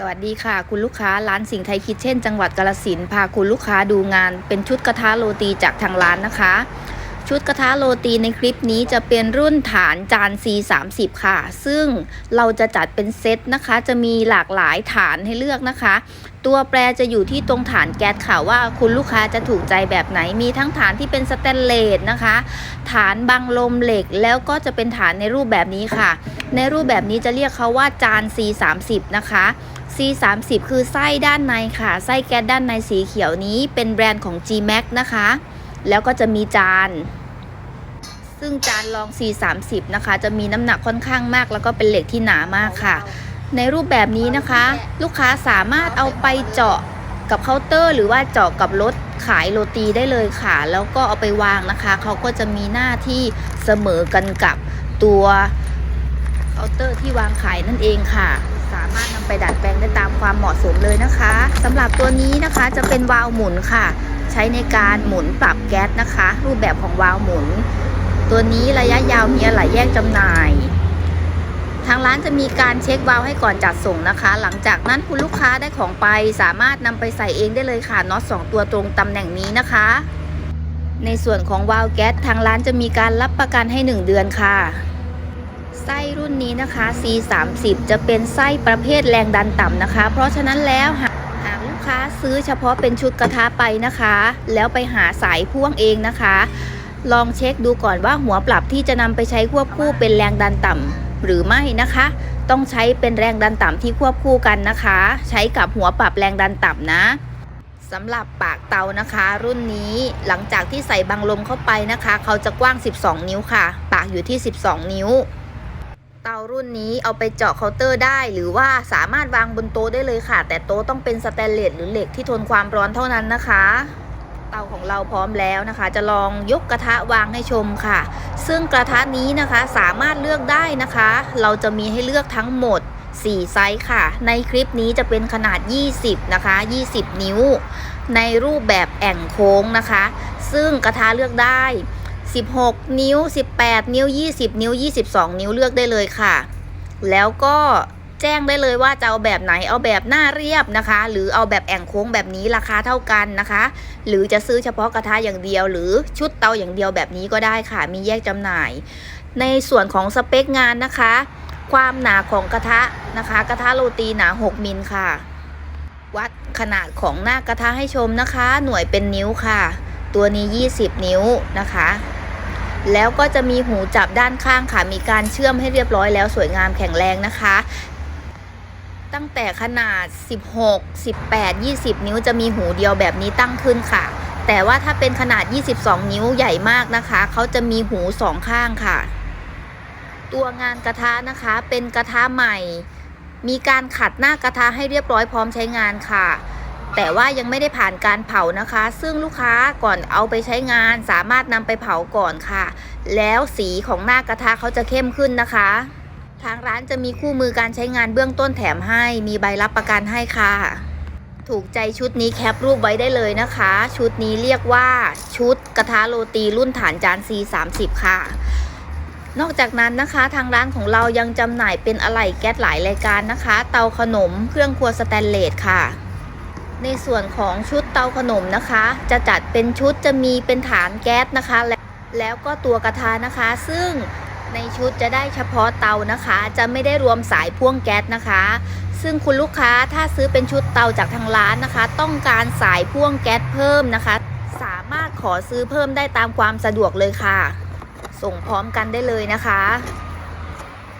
สวัสดีค่ะ คุณลูกค้าร้านสิงห์ไทยคิดเช่น จังหวัดกาลสินพาคุณลูกค้าดูงานเป็นชุดกระทะโรตีจากทางร้านนะคะ ชุดกระทะโรตีในคลิปนี้จะเป็นรุ่นฐานจาน C30 ค่ะ ซึ่งเราจะจัดเป็นเซตนะคะ จะมีหลากหลายฐานให้เลือกนะคะ ตัวแปรจะอยู่ที่ตรงฐานแก๊สค่ะว่าคุณลูกค้าจะถูกใจแบบไหน มีทั้งฐานที่เป็นสแตนเลสนะคะ ฐานบังลมเหล็กแล้วก็จะเป็นฐานในรูปแบบนี้ค่ะ ในรูปแบบนี้จะเรียกเขาว่าจาน C30 นะคะ C30 คือไส้ด้านในค่ะ ไส้แก๊สด้านในสีเขียวนี้เป็นแบรนด์ของ G-Max นะคะแล้วก็จะมีจาน ซึ่งจานรอง C30 นะคะ จะมีน้ำหนักค่อนข้างมาก แล้วก็เป็นเหล็กที่หนามากค่ะ ในรูปแบบนี้นะคะ ลูกค้าสามารถเอาไปเจาะกับเคาน์เตอร์ หรือว่าเจาะกับรถขายโรตีได้เลยค่ะ แล้วก็เอาไปวางนะคะ เขาก็จะมีหน้าที่เสมอกันกับตัวเคาน์เตอร์ที่วางขายนั่นเองค่ะ สามารถนำไปดัดแปลงได้ตามความเหมาะสมเลยนะคะสำหรับตัวนี้นะคะจะเป็นวาล์วหมุนค่ะ ใช้ในการหมุนปรับแก๊สนะคะ รูปแบบของวาล์วหมุน ตัวนี้ระยะยาวมีอะไหล่แยกจำหน่าย ทางร้านจะมีการเช็ควาล์วให้ก่อนจัดส่งนะคะ หลังจากนั้นคุณลูกค้าได้ของไป สามารถนำไปใส่เองได้เลยค่ะน็อตสองตัวตรงตำแหน่งนี้นะคะ ในส่วนของวาล์วแก๊สทางร้านจะมีการรับประกันให้ 1 เดือนค่ะไส้รุ่นนี้นะคะ C30 จะเป็นไส้ประเภทแรงดันต่ำนะคะ เพราะฉะนั้นแล้วหากหากลูกค้าซื้อเฉพาะเป็นชุดกระทะไปนะคะ แล้วไปหาสายพ่วงเองนะคะ ลองเช็คดูก่อนว่าหัวปรับที่จะนำไปใช้ควบคู่เป็นแรงดันต่ำหรือไม่นะคะ ต้องใช้เป็นแรงดันต่ำที่ควบคู่กันนะคะ ใช้กับหัวปรับแรงดันต่ำนะสำหรับปากเตานะคะ รุ่นนี้หลังจากที่ใส่บังลมเข้าไปนะคะ เขาจะกว้าง 12 นิ้วค่ะ ปากอยู่ที่ 12 นิ้ว เตารุ่นนี้เอาไปเจาะเคาน์เตอร์ได้ หรือว่าสามารถวางบนโต๊ะได้เลยค่ะ แต่โต๊ะต้องเป็นสแตนเลสหรือเหล็กที่ทนความร้อนเท่านั้นนะคะ เตาของเราพร้อมแล้วนะคะ จะลองยกกระทะวางให้ชมค่ะ ซึ่งกระทะนี้นะคะสามารถเลือกได้นะคะ เราจะมีให้เลือกทั้งหมด 4 ไซส์ค่ะ ในคลิปนี้จะเป็นขนาด 20 นะคะ 20 นิ้ว ในรูปแบบแอ่งโค้งนะคะ ซึ่งกระทะเลือกได้ 16 นิ้ว 18 นิ้ว 20 นิ้ว 22 นิ้วเลือกได้เลยค่ะ แล้วก็ แจ้งได้เลยว่าจะเอาแบบไหนเอาแบบหน้าเรียบนะคะ หรือเอาแบบแอ่งโค้งแบบนี้ราคาเท่ากันนะคะ หรือจะซื้อเฉพาะกระทะอย่างเดียว หรือชุดเตาอย่างเดียวแบบนี้ก็ได้ค่ะ มีแยกจำหน่าย ในส่วนของสเปคงานนะคะ ความหนาของกระทะนะคะ กระทะโรตีหนา 6 มิลค่ะ วัดขนาดของหน้ากระทะให้ชมนะคะ หน่วยเป็นนิ้วค่ะ ตัวนี้ 20 นิ้วนะคะแล้วก็จะมีหูจับด้านข้างค่ะ มีการเชื่อมให้เรียบร้อยแล้วสวยงามแข็งแรงนะคะ ตั้งแต่ขนาด 16 18 20 นิ้วจะมีหูเดียวแบบนี้ตั้งขึ้นค่ะ แต่ว่าถ้าเป็นขนาด 22 นิ้วใหญ่มากนะคะ เขาจะมีหูสองข้างค่ะ ตัวงานกระทะนะคะเป็นกระทะใหม่ มีการขัดหน้ากระทะให้เรียบร้อยพร้อมใช้งานค่ะ แต่ว่ายังไม่ได้ผ่านการเผานะคะ ซึ่งลูกค้าก่อนเอาไปใช้งานสามารถนำไปเผาก่อนค่ะ แล้วสีของหน้ากระทะเขาจะเข้มขึ้นนะคะ ทางร้านจะมีคู่มือการใช้งานเบื้องต้นแถมให้ มีใบรับประกันให้ค่ะ ถูกใจชุดนี้แคปรูปไว้ได้เลยนะคะ ชุดนี้เรียกว่าชุดกระทะโรตีรุ่นฐานจาน C30 ค่ะ นอกจากนั้นนะคะ ทางร้านของเรายังจำหน่ายเป็นอะไหล่แก๊สหลายรายการนะคะ เตาขนมเครื่องครัวสแตนเลสค่ะในส่วนของชุดเตาขนมนะคะ จะจัดเป็นชุดจะมีเป็นฐานแก๊สนะคะ และแล้วก็ตัวกระทะนะคะ ซึ่ง ในชุดจะได้เฉพาะเตานะคะ จะไม่ได้รวมสายพ่วงแก๊สนะคะ ซึ่งคุณลูกค้าถ้าซื้อเป็นชุดเตาจากทางร้านนะคะ ต้องการสายพ่วงแก๊สเพิ่มนะคะ สามารถขอซื้อเพิ่มได้ตามความสะดวกเลยค่ะ ส่งพร้อมกันได้เลยนะคะ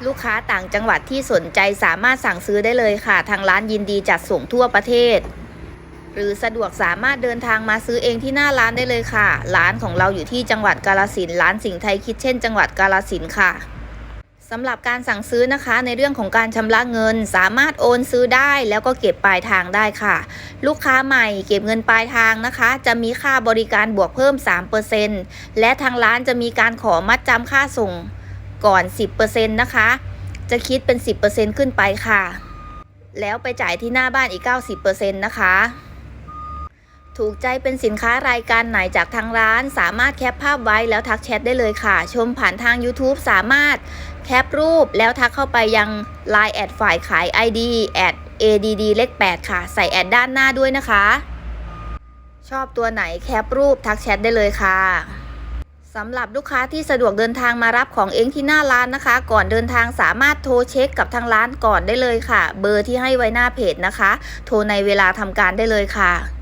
ลูกค้าต่างจังหวัดที่สนใจสามารถสั่งซื้อได้เลยค่ะ ทางร้านยินดีจัดส่งทั่วประเทศ หรือสะดวกสามารถเดินทางมาซื้อเองที่หน้าร้านได้เลยค่ะ ร้านของเราอยู่ที่จังหวัดกาลสินร้านสิงห์ไทยคิดเช่น จังหวัดกาลสินค่ะสำหรับการสั่งซื้อนะคะในเรื่องของการชำระเงิน สามารถโอนซื้อได้แล้วก็เก็บปลายทางได้ค่ะ ลูกค้าใหม่เก็บเงินปลายทางนะคะ จะมีค่าบริการบวกเพิ่ม 3%และทางร้านจะมีการขอมัดจำค่าส่งก่อน 10%นะคะ จะคิดเป็น 10%ขึ้นไปค่ะ แล้วไปจ่ายที่หน้าบ้านอีก 90%นะคะ ถูกใจเป็นสินค้ารายการไหนจากทางร้าน สามารถแคปภาพไว้แล้วทักแชทได้เลยค่ะ ชมผ่านทาง YouTube สามารถแคปรูปแล้วทักเข้าไปยัง Line แอดฝ่ายขาย ID แอด ADD เลข8ค่ะ ใส่แอดด้านหน้าด้วยนะคะ ชอบตัวไหนแคปรูปทักแชทได้เลยค่ะสำหรับลูกค้าที่สะดวกเดินทางมารับของเองที่หน้าร้านนะคะ ก่อนเดินทางสามารถโทรเช็คกับทางร้านก่อนได้เลยค่ะ เบอร์ที่ให้ไว้หน้าเพจนะคะ โทรในเวลาทำการได้เลยค่ะ